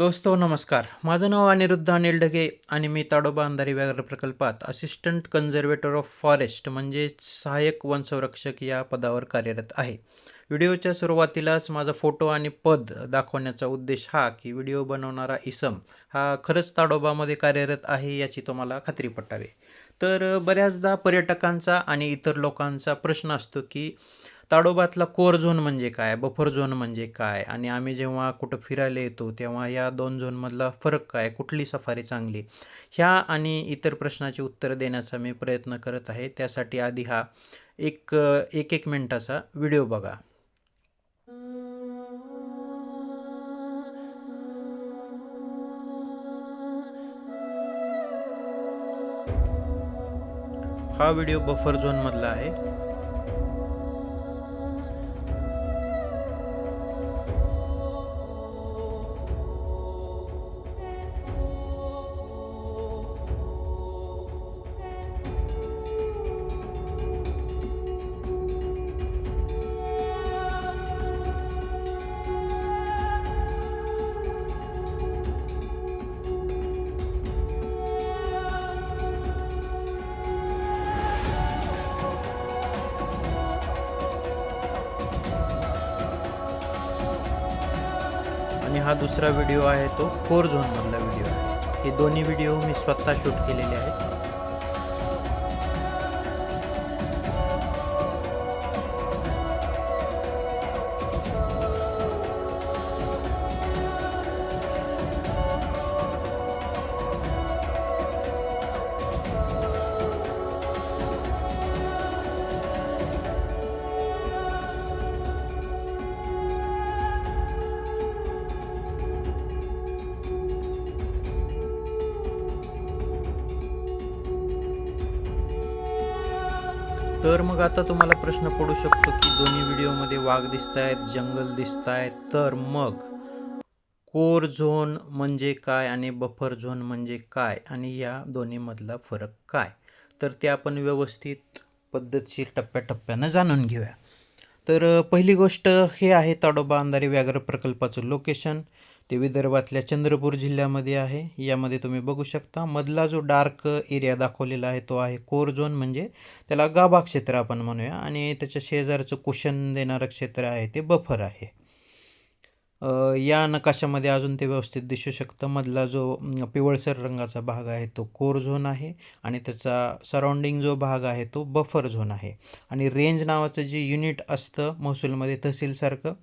दोस्तो नमस्कार. माझं नाव अनिरुद्ध अनिल ढगे आणि मी ताडोबा अंधारी व्याघ्र प्रकल्पात असिस्टंट कन्झर्वेटर ऑफ फॉरेस्ट म्हणजे सहाय्यक वनसंरक्षक या पदावर कार्यरत आहे. व्हिडिओच्या सुरुवातीलाच माझा फोटो आणि पद दाखवण्याचा उद्देश हा की व्हिडिओ बनवणारा इसम हा खरंच ताडोबामध्ये कार्यरत आहे याची तुम्हाला खात्री पटावी. तर बऱ्याचदा पर्यटकांचा आणि इतर लोकांचा प्रश्न असतो की ताडोबातला कोर झोन म्हणजे काय? बफर झोन म्हणजे काय? आणि आम्ही जेव्हा कुठं फिरायला येतो तेव्हा या दोन झोनमधला फरक काय? कुठली सफारी चांगली? ह्या आणि इतर प्रश्नाची उत्तरं देण्याचा मी प्रयत्न करत आहे. त्यासाठी आधी हा एक एक एक मिनटाचा व्हिडिओ बघा. हा व्हिडिओ बफर झोनमधला आहे. आणि हा दुसरा व्हिडिओ आहे तो फोर झोनमधला व्हिडिओ आहे. हे दोन्ही व्हिडिओ मी स्वतः शूट केलेले आहेत. तर मग आता तुम्हाला प्रश्न पडू शकतो की दोन्ही व्हिडिओमध्ये वाघ दिसत आहेत जंगल दिसत आहेत तर मग कोर झोन म्हणजे काय आणि बफर झोन म्हणजे काय आणि या दोन्हीमधला फरक काय? तर ते आपण व्यवस्थित पद्धतशीर टप्प्याटप्प्यानं जाणून घेऊया. तर पहिली गोष्ट हे आहे ताडोबा अंधारी व्याघ्र प्रकल्पाचं लोकेशन ते विदर्भातल्या चंद्रपूर जिल्ह्यामध्ये आहे. यामध्ये तुम्ही बघू शकता मधला जो डार्क एरिया दाखवलेला आहे तो आहे कोर झोन. म्हणजे त्याला गाभा क्षेत्र आपण म्हणूया. आणि त्याच्या शेजारचं कुशन देणारं क्षेत्र आहे ते बफर आहे. या नकाशामध्ये अजून ते व्यवस्थित दिसू शकतं. मधला जो पिवळसर रंगाचा भाग आहे तो कोर झोन आहे आणि त्याचा सराउंडिंग जो भाग आहे तो बफर झोन आहे. आणि रेंज नावाचं जे युनिट असतं महसूलमध्ये तहसीलसारखं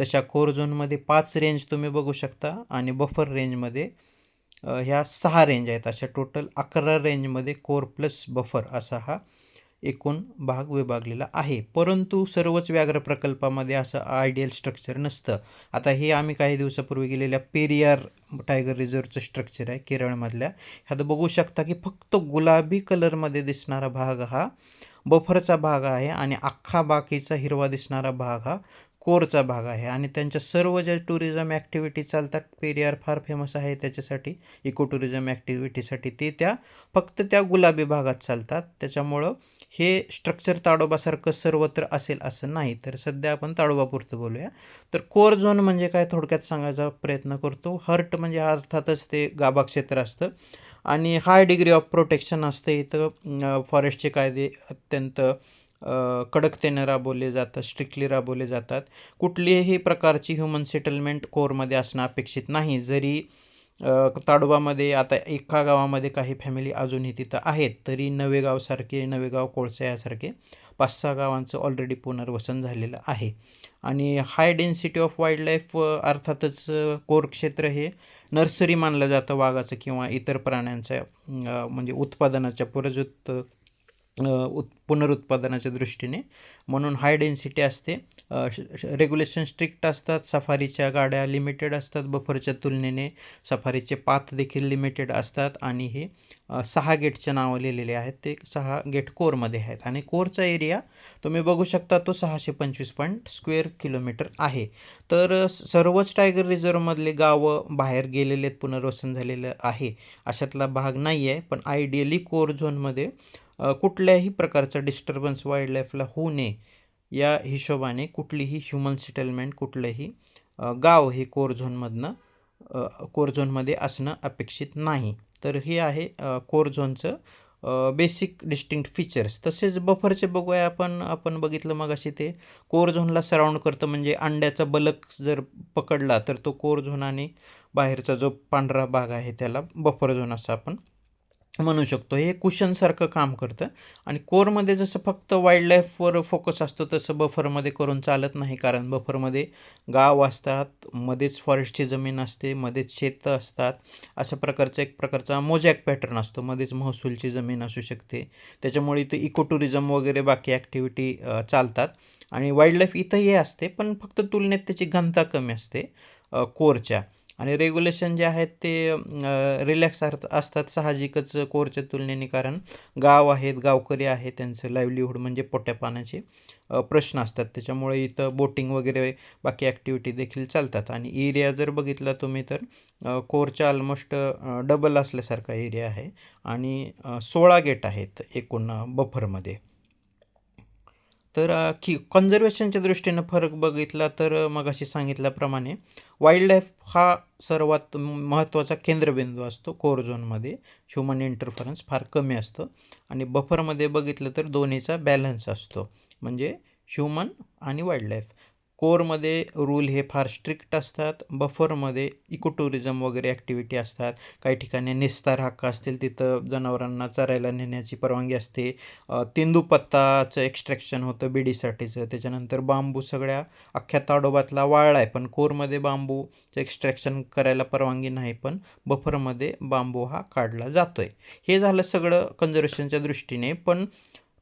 तशा कोर झोनमध्ये पाच रेंज तुम्ही बघू शकता आणि बफर रेंजमध्ये ह्या सहा रेंज आहेत. अशा टोटल अकरा रेंजमध्ये कोर प्लस बफर असा हा एकूण भाग विभागलेला आहे. परंतु सर्वच व्याघ्र प्रकल्पामध्ये असं आयडियल स्ट्रक्चर नसतं. आता हे आम्ही काही दिवसापूर्वी गेलेल्या पेरियार टायगर रिझर्वचं स्ट्रक्चर आहे केरळमधल्या. ह्यात बघू शकता की फक्त गुलाबी कलरमध्ये दिसणारा भाग हा बफरचा भाग आहे आणि अख्खा बाकीचा हिरवा दिसणारा भाग हा कोरचा भाग आहे आणि त्यांच्या सर्व ज्या टुरिझम ॲक्टिव्हिटी चालतात पेरियार फार फेमस आहे त्याच्यासाठी इको टुरिझम ॲक्टिव्हिटीसाठी ते त्या फक्त त्या गुलाबी भागात चालतात. त्याच्यामुळं हे स्ट्रक्चर ताडोबासारखं सर्वत्र असेल असं नाही. तर सध्या आपण ताडोबापुरतं बोलूया. तर कोर झोन म्हणजे काय? थोडक्यात सांगायचा प्रयत्न करतो. हर्ट म्हणजे अर्थातच ते गाभा क्षेत्र असतं. आणि हाय डिग्री ऑफ प्रोटेक्शन असतं. इथं फॉरेस्टचे कायदे अत्यंत कडकतेनं राबवले जातात स्ट्रिक्टली राबवले जातात. कुठलीही प्रकारची ह्युमन सेटलमेंट कोरमध्ये असणं अपेक्षित नाही. जरी ताडोबामध्ये आता एका गावामध्ये काही फॅमिली अजूनही तिथं आहेत तरी नवेगावसारखे नवेगाव कोळसा यासारखे पाच सहा गावांचं ऑलरेडी पुनर्वसन झालेलं आहे. आणि हाय डेन्सिटी ऑफ वाईल्डलाईफ अर्थातच कोर क्षेत्र हे नर्सरी मानलं जातं वाघाचं किंवा इतर प्राण्यांच्या म्हणजे उत्पादनाच्या पुरजत उत पुनरुत्पादनाच्या दृष्टीने. म्हणून हाय डेन्सिटी असते. रेग्युलेशन स्ट्रिक्ट असतात. सफारीच्या गाड्या लिमिटेड असतात. बफरच्या तुलनेने सफारीचे पाथ देखील लिमिटेड असतात. आणि हे सहा गेटचे नावं लिहिलेले आहेत. ते सहा गेट कोरमध्ये आहेत. आणि कोरचा एरिया तुम्ही बघू शकता तो सहाशे पंचवीस पॉईंट स्क्वेअर किलोमीटर आहे. तर सर्वच टायगर रिझर्वमधले गावं बाहेर गेलेले आहेत. पुनर्वसन झालेलं आहे. अशातला भाग नाही आहे पण आयडियली कोर झोनमध्ये कुठल्याही प्रकारचा डिस्टर्बन्स वाईल्ड लाईफला होऊ नये या हिशोबाने कुठलीही ह्युमन सेटलमेंट कुठलंही गाव हे कोर झोनमधनं कोर झोनमध्ये असणं अपेक्षित नाही. तर हे आहे कोर झोनचं बेसिक डिस्टिंक्ट फीचर्स तसेच बफरचे बघूया आपण आपण बघितलं मग अशी ते कोर झोनला सराउंड करतं म्हणजे अंड्याचा बलक जर पकडला तर तो कोर झोन आणि बाहेरचा जो पांढरा भाग आहे त्याला बफर झोन असं आपण म्हणू शकतो. हे कुशनसारखं काम करतं. आणि कोरमध्ये जसं फक्त वाईल्ड लाईफवर फोकस असतो तसं बफरमध्ये करून चालत नाही. कारण बफरमध्ये गाव असतात मध्येच फॉरेस्टची जमीन असते मध्येच शेतं असतात. अशा प्रकारचा एक प्रकारचा मोजॅक पॅटर्न असतो. मध्येच महसूलची जमीन असू शकते. त्याच्यामुळे इथं इको टुरिझम वगैरे बाकी ॲक्टिव्हिटी चालतात. आणि वाईल्ड लाईफ इथंही असते पण फक्त तुलनेत त्याची घनता कमी असते कोरच्या. आणि रेग्युलेशन जे आहेत ते रिलॅक्स असतात साहजिकच कोरच्या तुलनेने कारण गाव आहेत गावकरी आहेत त्यांचं लाईव्हलीहूड म्हणजे पोट्या पाण्याचे प्रश्न असतात. त्याच्यामुळे इथं बोटिंग वगैरे बाकी ॲक्टिव्हिटी देखील चालतात. आणि एरिया जर बघितला तुम्ही तर कोरच्या ऑलमोस्ट डबल असल्यासारखा एरिया आहे. आणि सोळा गेट आहेत एकूण बफरमध्ये तर की कन्झर्वेशनच्या दृष्टीनं फरक बघितला तर मग मगाशी सांगितल्याप्रमाणे वाईल्ड लाईफ हा सर्वात महत्त्वाचा केंद्रबिंदू असतो. कोर झोनमध्ये ह्युमन इंटरफरन्स फार कमी असतं. आणि बफरमध्ये बघितलं तर दोन्हीचा बॅलन्स असतो. म्हणजे ह्युमन आणि वाईल्ड लाईफ कोरमध्ये रूल हे फार स्ट्रिक्ट असतात बफरमध्ये इको टुरिझम वगैरे ॲक्टिव्हिटी असतात. काही ठिकाणी निस्तार हक्क असतील तिथं जनावरांना चरायला नेण्याची परवानगी असते. तेंदूपत्ताचं एक्स्ट्रॅक्शन होतं बीडीसाठीचं त्याच्यानंतर बांबू सगळ्या अख्ख्या ताडोबातला वाळला आहे. पण कोरमध्ये बांबूचं एक्स्ट्रॅक्शन करायला परवानगी नाही पण बफरमध्ये बांबू हा काढला जातो आहे हे झालं सगळं कन्झर्वेशनच्या दृष्टीने पण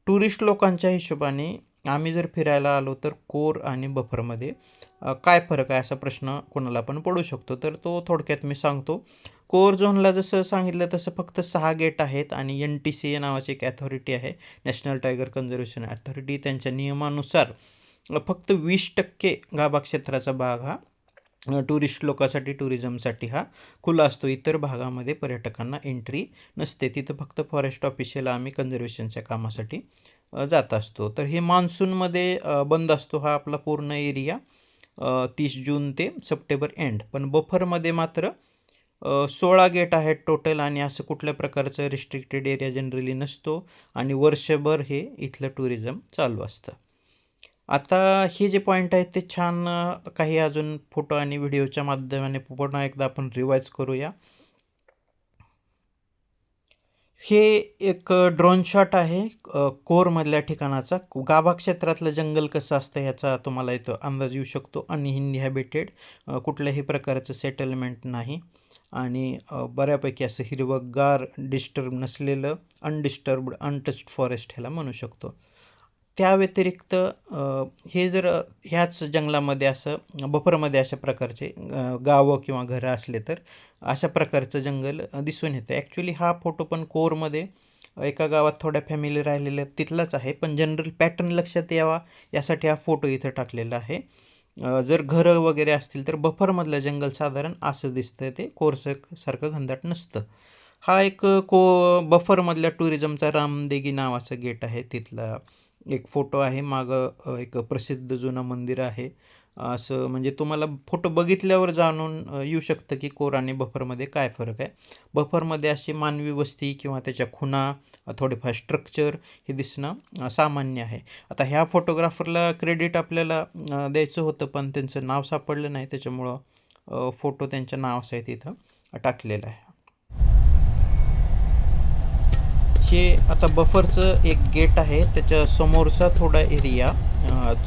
टुरिस्ट लोकांच्या हिशोबाने आम्ही जर फिरायला आलो तर कोर आणि बफरमध्ये काय फरक आहे असा प्रश्न कोणाला पण पडू शकतो. तर तो थोडक्यात मी सांगतो. कोर झोनला जसं सांगितलं तसं फक्त सहा गेट आहेत आणि एन टी सी ए नावाची एक ॲथॉरिटी आहे नॅशनल टायगर कन्झर्वेशन ॲथॉरिटी त्यांच्या नियमानुसार फक्त वीस टक्के गाभा क्षेत्राचा भाग हा टुरिस्ट लोकांसाठी टुरिझमसाठी हा खुला असतो. इतर भागामध्ये पर्यटकांना एंट्री नसते. तिथं फक्त फॉरेस्ट ऑफिशियल आम्ही कन्झर्वेशनच्या कामासाठी जात असतो. तर हे मान्सूनमध्ये बंद असतो हा आपला पूर्ण एरिया तीस जून ते सप्टेंबर एंड पण बफरमध्ये मात्र सोळा गेट आहेत टोटल आणि असं कुठल्या प्रकारचं रिस्ट्रिक्टेड एरिया जनरली नसतो. आणि वर्षभर हे इथलं टुरिझम चालू असतं. आता हे जे पॉईंट आहेत ते छान काही अजून फोटो आणि व्हिडिओच्या माध्यमाने पुन्हा एकदा आपण रिवाईज करूया. हे एक ड्रोन शॉट आहे कोरमधल्या ठिकाणाचा. गाभा क्षेत्रातलं जंगल कसं असतं ह्याचा तुम्हाला इथं अंदाज येऊ शकतो. अनइन्हॅबिटेड कुठल्याही प्रकारचं सेटलमेंट नाही. आणि बऱ्यापैकी असं हिरवंगार डिस्टर्ब नसलेलं अनडिस्टर्ब्ड अनटच्ड फॉरेस्ट ह्याला म्हणू शकतो. त्या व्यतिरिक्त हे जर ह्याच जंगलामध्ये असं बफरमध्ये अशा प्रकारचे गावं किंवा घरं असले तर अशा प्रकारचं जंगल दिसून येतं. ॲक्च्युली हा फोटो पण कोरमध्ये एका गावात थोड्या फॅमिली राहिलेल्या तिथलाच आहे पण जनरल पॅटर्न लक्षात यावा यासाठी हा फोटो इथं टाकलेला आहे. जर घरं वगैरे असतील तर बफरमधलं जंगल साधारण असं दिसतं ते कोरस सारखं घनदाट नसतं. हा एक को बफरमधल्या टुरिझमचा रामदेगी नावाचं गेट आहे तिथला. एक फोटो आहे मागं एक प्रसिद्ध जुनं मंदिर आहे. असं म्हणजे तुम्हाला फोटो बघितल्यावर जाणून येऊ शकतं की कोर आणि बफरमध्ये काय फरक आहे. बफरमध्ये अशी मानवी वस्ती किंवा त्याच्या खुणा थोडेफार स्ट्रक्चर हे दिसणं सामान्य आहे. आता ह्या फोटोग्राफरला क्रेडिट आपल्याला द्यायचं होतं पण त्यांचं नाव सापडलं नाही. त्याच्यामुळं फोटो त्यांच्या नावासहित इथं टाकलेला आहे. हे आता बफरचं एक गेट आहे त्याच्या समोरचा थोडा एरिया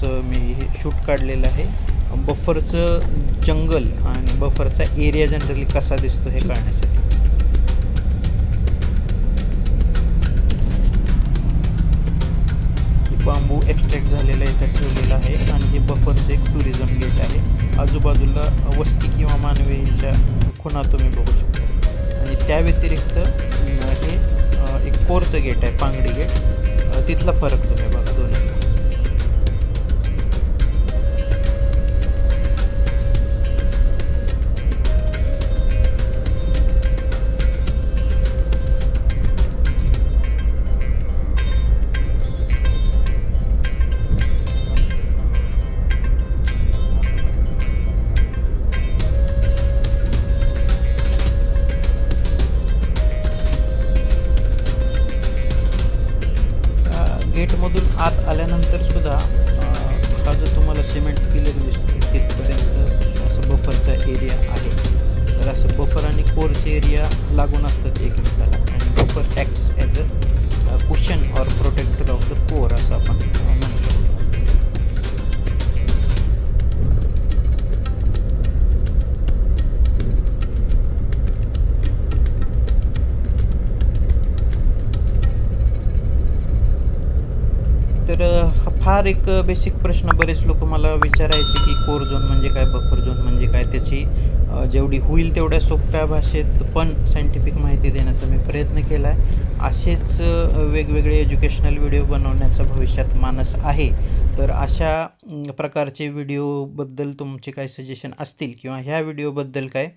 चं मी हे शूट काढलेलं आहे. बफरचं जंगल आणि बफरचा एरिया जनरली कसा दिसतो हे कळण्यासाठी. बांबू एक्स्ट्रॅक्ट झालेला इथं ठेवलेला आहे आणि हे बफरचं एक टुरिझम गेट आहे. आजूबाजूला वस्ती किंवा मानवीच्या खुणा तुम्ही बघू शकता. आणि त्या व्यतिरिक्त हे पोरचं गेट आहे पांगडी गेट तिथला फरक तुम्ही गेटमधून आत आल्यानंतर सुद्धा हा जो तुम्हाला सिमेंट पिलर दिसतो तिथपर्यंत असं बफरचा एरिया आहे. तर असं बफर आणि कोरचे एरिया लागून असतात एकमेकाला. आणि buffer acts as a cushion or protector of the core असं आपण फार एक बेसिक प्रश्न बरेच लोक मला विचारायचे की कोर झोन म्हणजे काय बफर झोन म्हणजे काय? त्याची जेवढी होईल तेवढ्या सोप्या भाषेत पण सायंटिफिक माहिती देण्याचा मी प्रयत्न केला आहे असेच वेगवेगळे एज्युकेशनल व्हिडिओ बनवण्याचा भविष्यात मानस आहे. तर अशा प्रकारचे व्हिडिओबद्दल तुमचे काय सजेशन असतील किंवा ह्या व्हिडिओबद्दल काय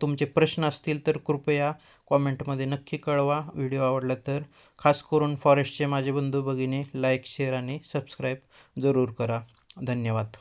तुमचे प्रश्न असतील तर कृपया कॉमेंटमध्ये नक्की कळवा. व्हिडिओ आवडला तर खास करून फॉरेस्टचे माझे बंधू भगिनी लाईक शेअर आणि सबस्क्राईब जरूर करा. धन्यवाद.